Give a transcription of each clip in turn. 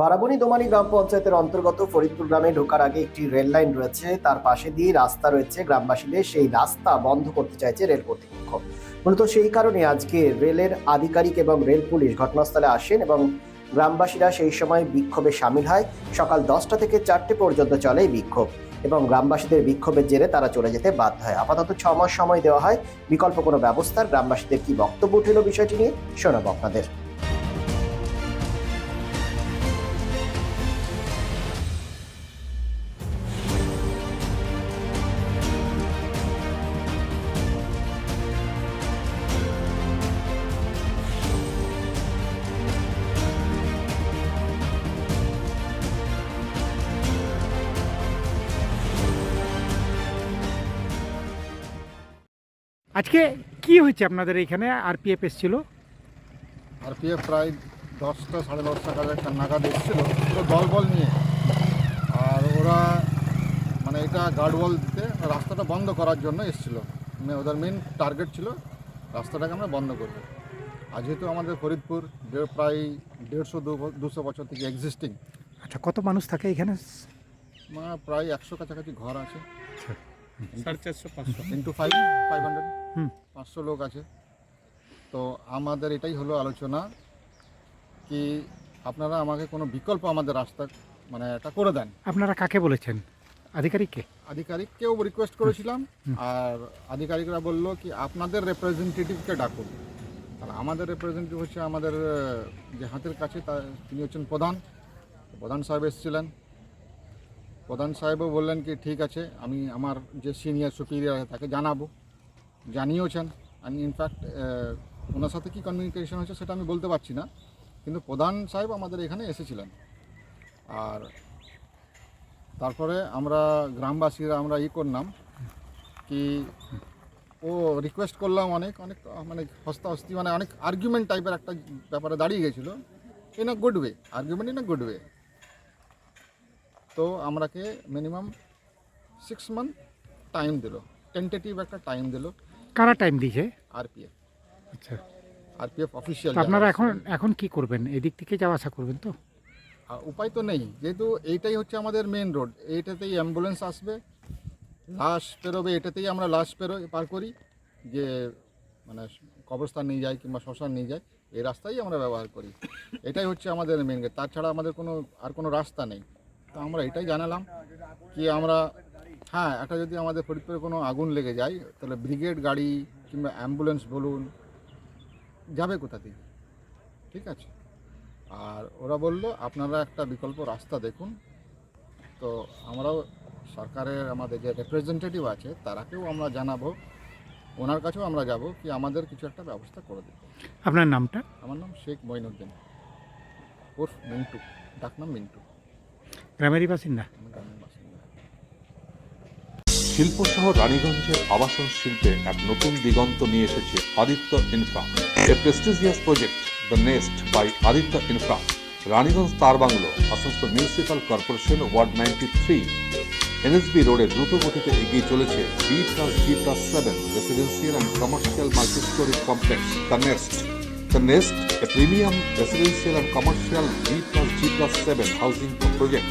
বারাবণী দোমানি গ্রাম পঞ্চায়েতের অন্তর্গত ফরিদপুর গ্রামে ঢোকার আগে একটি রেল লাইন রয়েছে তার পাশে দিয়ে রাস্তা রয়েছে গ্রামবাসীদের সেই রাস্তা বন্ধ করতে চাইছে রেল কর্তৃপক্ষ মূলত সেই কারণে আজকে রেলের আধিকারিক এবং রেল পুলিশ ঘটনাস্থলে আসেন এবং গ্রামবাসীরা সেই সময় বিক্ষোভে সামিল হয় সকাল দশটা থেকে চারটে পর্যন্ত চলে বিক্ষোভ এবং গ্রামবাসীদের বিক্ষোভের জেরে তারা চলে যেতে বাধ্য হয় আপাতত ছ মাস সময় দেওয়া হয় বিকল্প কোনো ব্যবস্থার গ্রামবাসীদের কি বক্তব্য উঠিল বিষয়টি নিয়ে শোনাব আপনাদের আজকে কি হয়েছে আপনাদের এইখানে আরপিএফ এসেছিল আরপিএফ প্রায় দশটা সাড়ে দশটা কাজে একটা নাগাদ এসেছিল পুরো বল নিয়ে আর ওরা মানে এটা গার্ডওয়াল দিতে রাস্তাটা বন্ধ করার জন্য এসেছিল মানে ওদের মেন টার্গেট ছিল রাস্তাটাকে আমরা বন্ধ করব আর যেহেতু আমাদের ফরিদপুর প্রায় দেড়শো দুশো বছর থেকে এক্সিস্টিং আচ্ছা কত মানুষ থাকে এখানে প্রায় একশো কাছাকাছি ঘর আছে পাঁচশো ফাইভ ফাইভ হান্ড্রেড পাঁচশো লোক আছে তো আমাদের এটাই হলো আলোচনা কি আপনারা আমাকে কোনো বিকল্প আমাদের রাস্তা মানে এটা করে দেন আপনারা কাকে বলেছেন আধিকারিককে আধিকারিককেও রিকোয়েস্ট করেছিলাম আর আধিকারিকরা বলল কি আপনাদের রিপ্রেজেন্টেটিভকে ডাকুন তাহলে আমাদের রিপ্রেজেন্টেটিভ হচ্ছে আমাদের যে হাতের কাছে তা তিনি হচ্ছেন প্রধান প্রধান সাহেব এসেছিলেন প্রধান সাহেবও বললেন কি ঠিক আছে আমি আমার যে সিনিয়র সুপিরিয়ার আছে তাকে জানাবো জানিয়েওছেন আমি ইনফ্যাক্ট ওনার সাথে কী কমিউনিকেশন হয়েছে সেটা আমি বলতে পারছি না কিন্তু প্রধান সাহেব আমাদের এখানে এসেছিলেন আর তারপরে আমরা গ্রামবাসীরা আমরা ই করলাম কি ও রিকোয়েস্ট করলাম অনেক অনেক মানে হস্তাহস্তি মানে অনেক আর্গুমেন্ট টাইপের একটা ব্যাপারে দাঁড়িয়ে গেছিলো in a good way argument in a good way তো আমরাকে মিনিমাম সিক্স মান্থ টাইম দিল টেন্টেটিভ একটা টাইম দিল কারা টাইম দিয়েছে আরপিএফ আচ্ছা আরপিএফ অফিসিয়াল আপনারা এখন এখন কি করবেন এদিক থেকে যাওয়া আসা করবেন তো উপায় তো নেই যেহেতু এইটাই হচ্ছে আমাদের মেন রোড এইটাতেই অ্যাম্বুলেন্স আসবে লাশ পেরোবে এটাতেই আমরা লাশ পেরো পার করি যে মানে কবরস্থান নিয়ে যায় কিংবা শ্মশান নিয়ে যায় এই রাস্তাই আমরা ব্যবহার করি এটাই হচ্ছে আমাদের মেন তাছাড়া আমাদের কোনো আর কোনো রাস্তা নেই তো আমরা এটাই জানালাম কি আমরা হ্যাঁ একটা যদি আমাদের ফরিদপুরে কোনো আগুন লেগে যায় তাহলে ব্রিগেড গাড়ি কিংবা অ্যাম্বুলেন্স বলুন যাবে কোথা থেকে ঠিক আছে আর ওরা বলল আপনারা একটা বিকল্প রাস্তা দেখুন তো আমরাও সরকারের আমাদের যে রিপ্রেজেন্টেটিভ আছে তারাকেও আমরা জানাবো ওনার কাছেও আমরা যাব কি আমাদের কিছু একটা ব্যবস্থা করে দেবে আপনার নামটা আমার নাম শেখ মঈনুদ্দিন ওর মিন্টু ডাক নাম মিন্টু গ্রামেরই বাসিন্দা শিল্পসহ রানীগঞ্জের আবাসন শিল্পে এক নতুন দিগন্ত নিয়ে এসেছে Aditya Infra a prestigious project the Nest by Aditya Infra Raniganj Tar Bungalow Asansol municipal corporation ward ninety three NSB রোডে দ্রুত গতিতে এগিয়ে চলেছে B plus G plus seven residential and commercial multistorey complex the Nest the Nest a premium residential and commercial B plus G plus seven housing project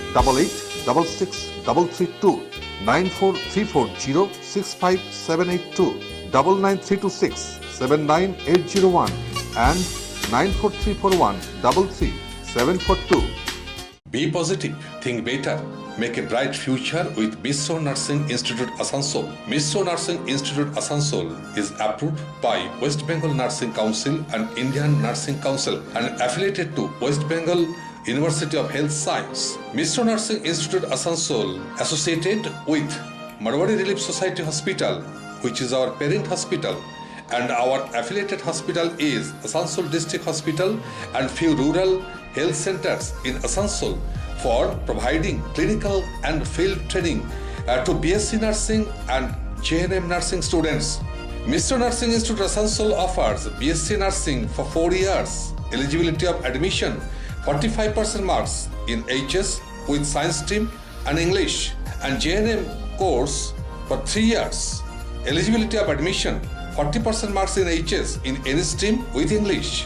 886633294340 65782 99326 79801 and 9434133742. Be positive, think better, make a bright future with Biswa Nursing Institute Asansol. Biswa Nursing Institute Asansol is approved by West Bengal Nursing Council and Indian Nursing Council and affiliated to West Bengal University of Health Science, Mistro Nursing Institute Asansol, associated with Marwari Relief Society Hospital, which is our parent hospital, and our affiliated hospital is Asansol District Hospital and few rural health centers in Asansol for providing clinical and field training uh, to BSc Nursing and JNM Nursing students. Mr. Nursing Institute Asansol offers BSc Nursing for 4 years. Eligibility of admission 45% marks in HS with science stream and English and JNM course for 3 years. Eligibility of admission 40% marks in HS in any stream with English.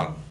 on.